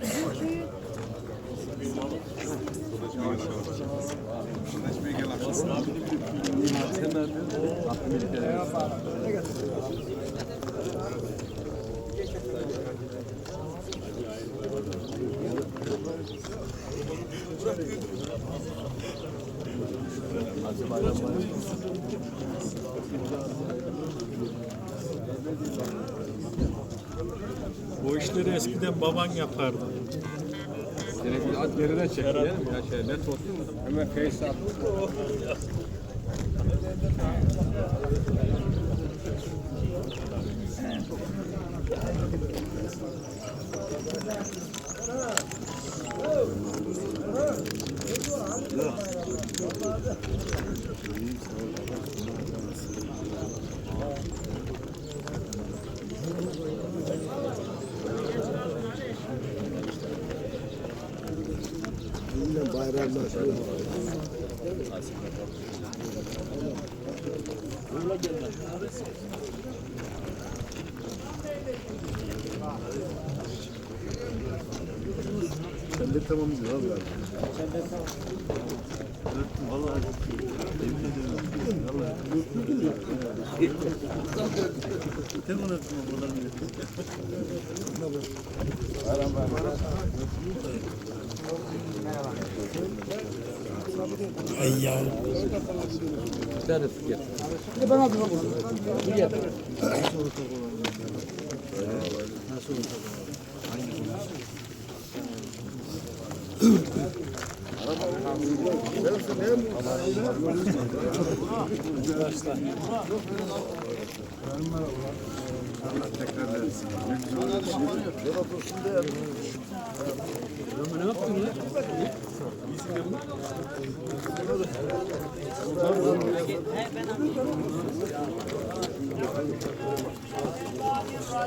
geçsin. Çekiyorum. Bu işleri eskiden baban yapardı. Direkt at geriden çek. Ya şey net olsun mu? Hemen face at. Aynen bayramlar. Sen de tamamız ya abi. Sen de tamam. Vallahi emin ederim. Vallahi yurtlu ya. Telefon ettim o kadar mı? Bayram bayram. Ay yavrum. Bir tane su getir. Ben atıyorum bunu. Su getir. Nasıl olur? Ne yaptın ya? Ben